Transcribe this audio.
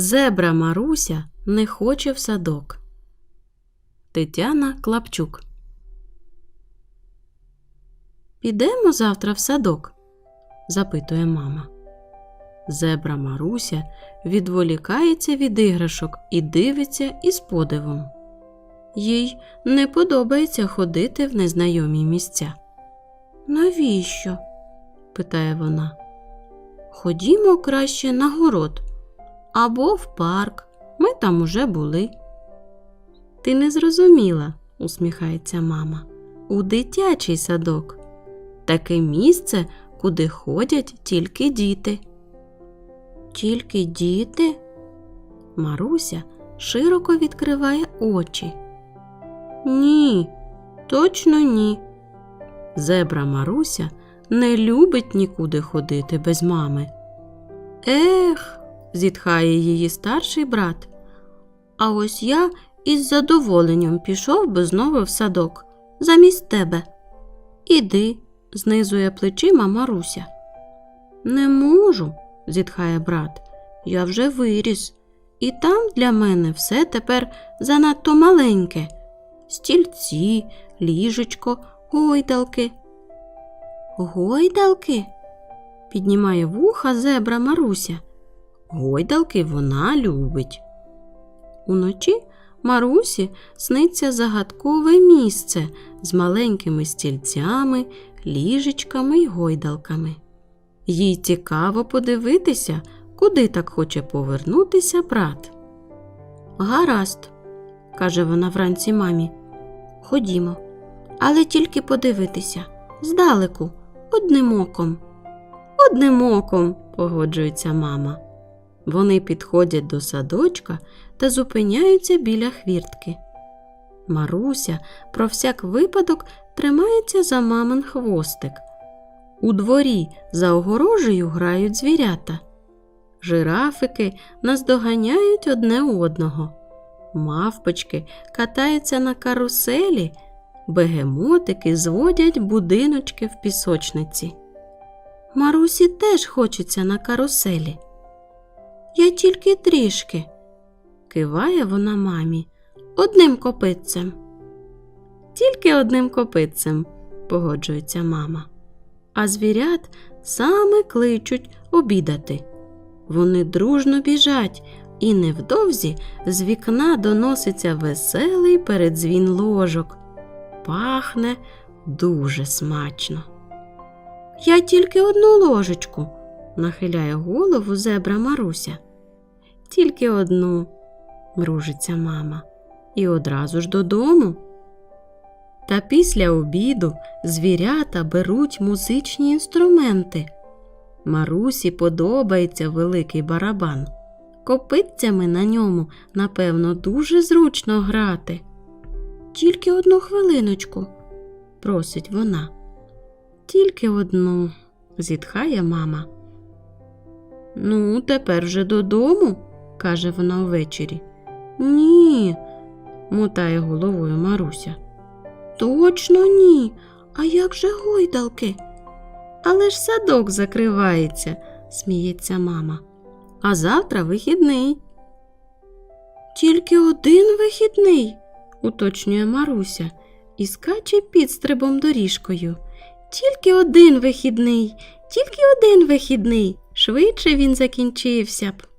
Зебра Маруся не хоче в садок. Тетяна Клапчук. Підемо завтра в садок? запитує мама. Зебра Маруся відволікається від іграшок і дивиться із подивом. Їй не подобається ходити в незнайомі місця. Навіщо? питає вона. Ходімо краще на город або в парк. Ми там уже були. Ти не зрозуміла, усміхається мама. У дитячий садок. Таке місце, куди ходять тільки діти. Тільки діти? Маруся широко відкриває очі. Ні, точно ні. Зебра Маруся не любить нікуди ходити без мами. Ех, зітхає її старший брат. А ось я із задоволенням пішов би знову в садок замість тебе. Іди, знизує плечима Маруся. Не можу, зітхає брат. Я вже виріс, і там для мене все тепер занадто маленьке. Стільці, ліжечко, гойдалки. Гойдалки? піднімає вуха зебра Маруся. Гойдалки вона любить. Уночі Марусі сниться загадкове місце з маленькими стільцями, ліжечками й гойдалками. Їй цікаво подивитися, куди так хоче повернутися брат. Гаразд, каже вона вранці мамі. Ходімо, але тільки подивитися здалеку, одним оком. Одним оком, погоджується мама. Вони підходять до садочка та зупиняються біля хвіртки. Маруся про всяк випадок тримається за мамин хвостик. У дворі за огорожею грають звірята. Жирафики наздоганяють одне одного. Мавпочки катаються на каруселі, бегемотики зводять будиночки в пісочниці. Марусі теж хочеться на каруселі. Я тільки трішки, киває вона мамі, одним копитцем. Тільки одним копитцем, погоджується мама. А звірят саме кличуть обідати. Вони дружно біжать, і невдовзі з вікна доноситься веселий передзвін ложок. Пахне дуже смачно. Я тільки одну ложечку, нахиляє голову зебра Маруся. Тільки одну, мружиться мама, і одразу ж додому. Та після обіду звірята беруть музичні інструменти. Марусі подобається великий барабан. Копитцями на ньому, напевно, дуже зручно грати. Тільки одну хвилиночку, просить вона. Тільки одну, зітхає мама. Ну, тепер вже додому, каже вона ввечері. Ні, мотає головою Маруся. Точно ні. А як же гойдалки? Але ж садок закривається, сміється мама. А завтра вихідний. Тільки один вихідний, уточнює Маруся і скаче підстрибом доріжкою. Тільки один вихідний, тільки один вихідний. Швидше він закінчився б.